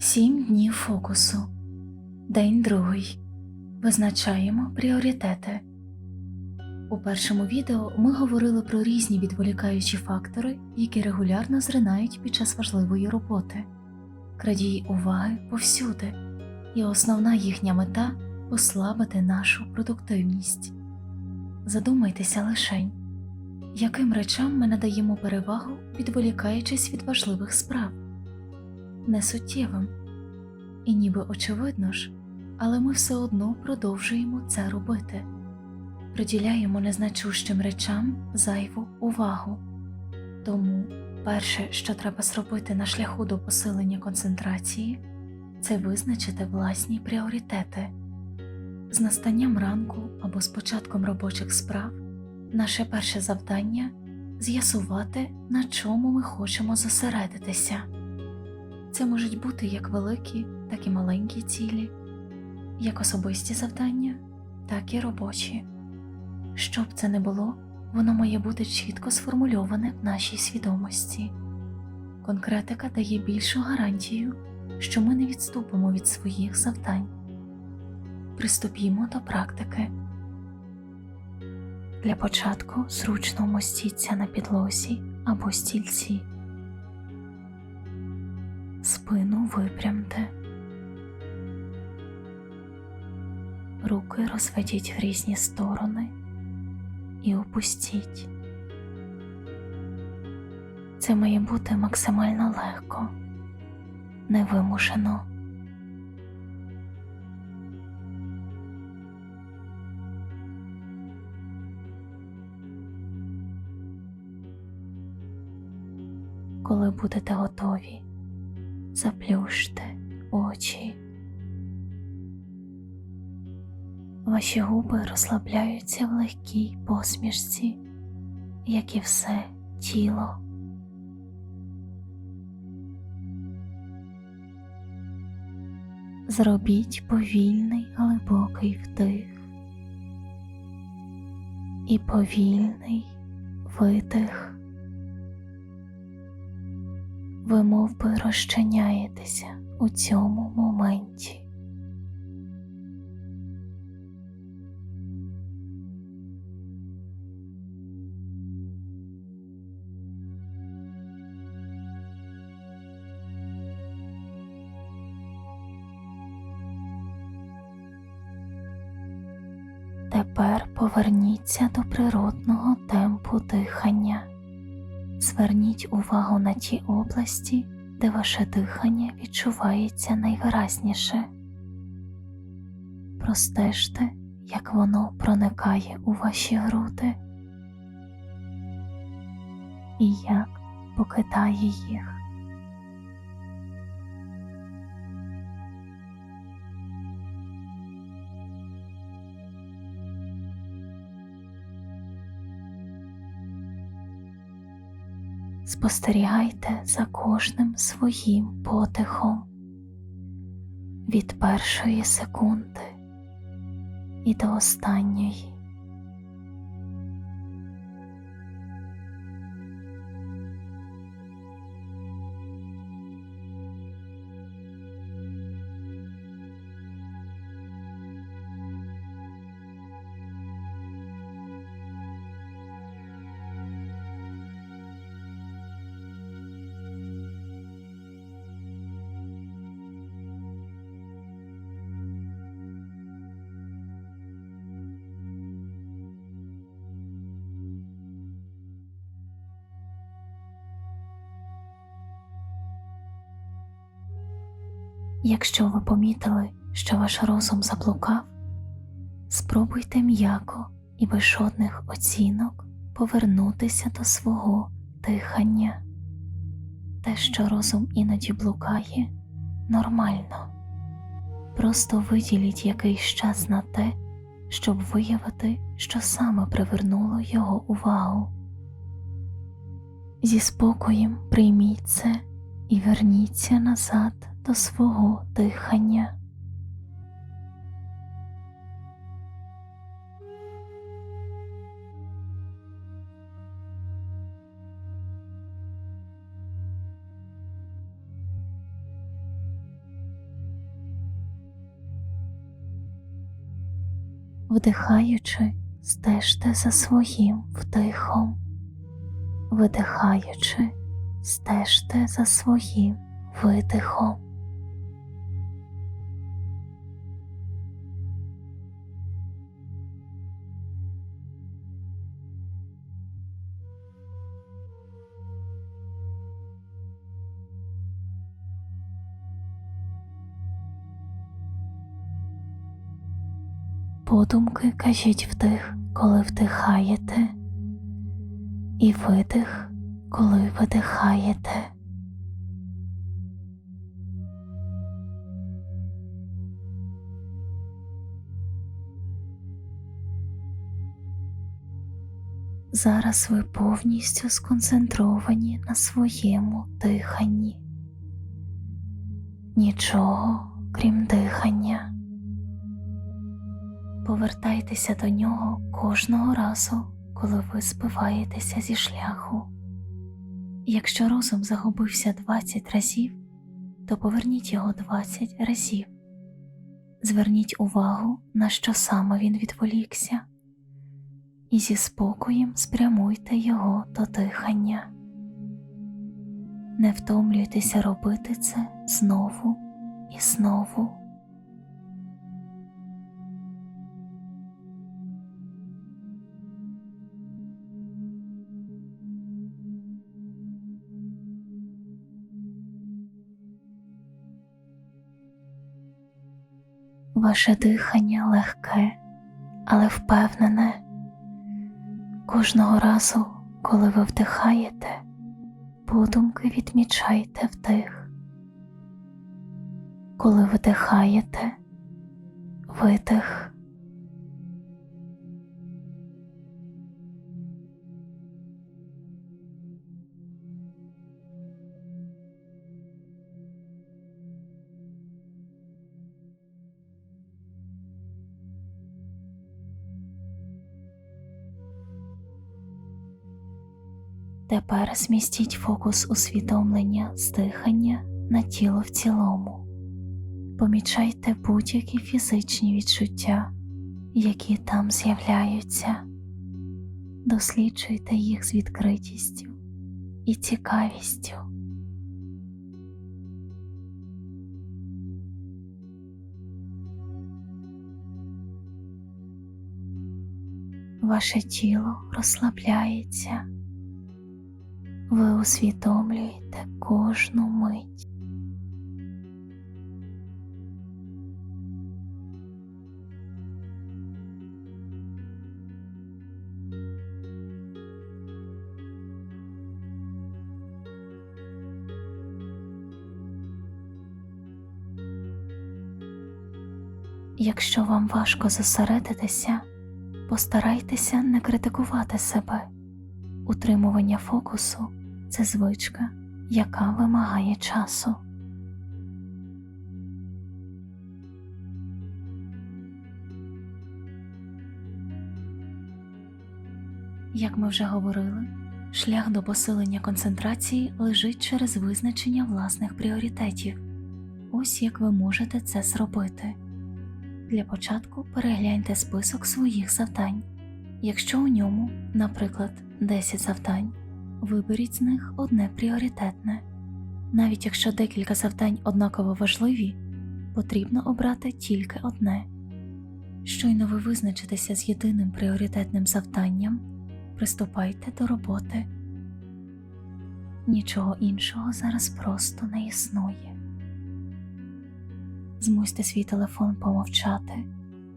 Сім днів фокусу. День другий. Визначаємо пріоритети. У першому відео ми говорили про різні відволікаючі фактори, які регулярно зринають під час важливої роботи. Крадії уваги повсюди, і основна їхня мета послабити нашу продуктивність. Задумайтеся лишень, яким речам ми надаємо перевагу, відволікаючись від важливих справ несуттєвим. І ніби очевидно ж, але ми все одно продовжуємо це робити, приділяємо незначущим речам зайву увагу. Тому перше, що треба зробити на шляху до посилення концентрації, це визначити власні пріоритети. З настанням ранку або з початком робочих справ наше перше завдання з'ясувати, на чому ми хочемо зосередитися. Це можуть бути як великі, так і маленькі цілі, як особисті завдання, так і робочі. Щоб це не було, воно має бути чітко сформульоване в нашій свідомості. Конкретика дає більшу гарантію, що ми не відступимо від своїх завдань. Приступімо до практики. Для початку зручно вмостіться на підлозі або стільці спину випрямте, руки розведіть в різні сторони і опустіть. Це має бути максимально легко, невимушено. Коли будете готові, заплющте очі. Ваші губи розслабляються в легкій посмішці, як і все тіло. Зробіть повільний глибокий вдих і повільний видих ви мов би розчиняєтеся у цьому моменті. Тепер поверніться до природного темпу дихання. Зверніть увагу на ті області, де ваше дихання відчувається найвиразніше. Простежте, як воно проникає у ваші груди і як покидає їх. Спостерігайте за кожним своїм подихом від першої секунди і до останньої. Якщо ви помітили, що ваш розум заблукав, спробуйте м'яко і без жодних оцінок повернутися до свого дихання. Те, що розум іноді блукає, нормально. Просто виділіть якийсь час на те, щоб виявити, що саме привернуло його увагу. Зі спокоєм прийміть це і верніться назад до свого дихання. Вдихаючи, стежте за своїм вдихом, видихаючи, стежте за своїм видихом. Подумки кажіть вдих, коли вдихаєте, і видих, коли видихаєте. Зараз ви повністю сконцентровані на своєму диханні. Нічого крім дихання. Повертайтеся до нього кожного разу, коли ви збиваєтеся зі шляху. Якщо розум загубився 20 разів, то поверніть його 20 разів. Зверніть увагу, на що саме він відволікся, і зі спокоєм спрямуйте його до дихання. Не втомлюйтеся робити це знову і знову. Ваше дихання легке, але впевнене. Кожного разу, коли ви вдихаєте, подумки відмічайте вдих. Коли видихаєте, видих. Тепер змістіть фокус усвідомлення з дихання на тіло в цілому. Помічайте будь-які фізичні відчуття, які там з'являються, досліджуйте їх з відкритістю і цікавістю. Ваше тіло розслабляється. Ви усвідомлюєте кожну мить. Якщо вам важко зосередитися, постарайтеся не критикувати себе. Утримування фокусу це звичка, яка вимагає часу. Як ми вже говорили, шлях до посилення концентрації лежить через визначення власних пріоритетів. Ось як ви можете це зробити. Для початку перегляньте список своїх завдань. Якщо у ньому, наприклад, 10 завдань, виберіть з них одне пріоритетне. Навіть якщо декілька завдань однаково важливі, потрібно обрати тільки одне. Щойно ви визначитеся з єдиним пріоритетним завданням, приступайте до роботи. Нічого іншого зараз просто не існує. Змусьте свій телефон помовчати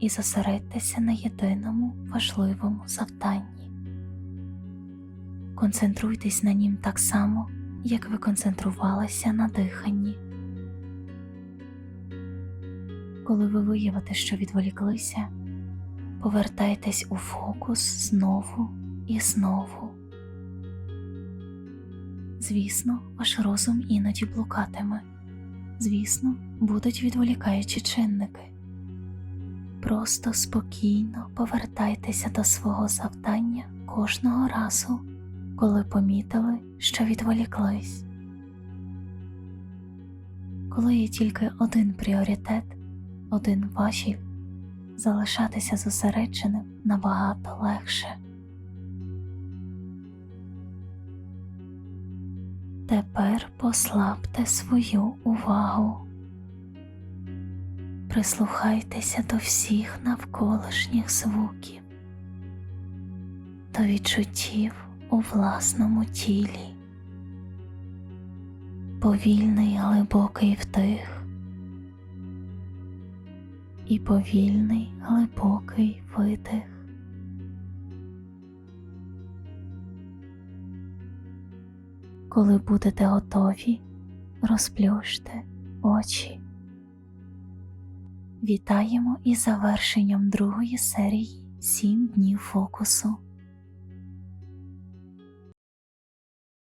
і зосередьтеся на єдиному важливому завданні. Концентруйтесь на нім так само, як ви концентрувалися на диханні. Коли ви виявите, що відволіклися, повертайтесь у фокус знову і знову. Звісно, ваш розум іноді блукатиме. Звісно, будуть відволікаючі чинники. Просто спокійно повертайтеся до свого завдання кожного разу, коли помітили, що відволіклись. Коли є тільки один пріоритет, один важіль, залишатися зосередженим набагато легше. Тепер послабте свою увагу. Прислухайтеся до всіх навколишніх звуків, до відчуттів у власному тілі. Повільний глибокий вдих і повільний глибокий видих. Коли будете готові, розплющте очі. Вітаємо із завершенням другої серії 7 днів фокусу.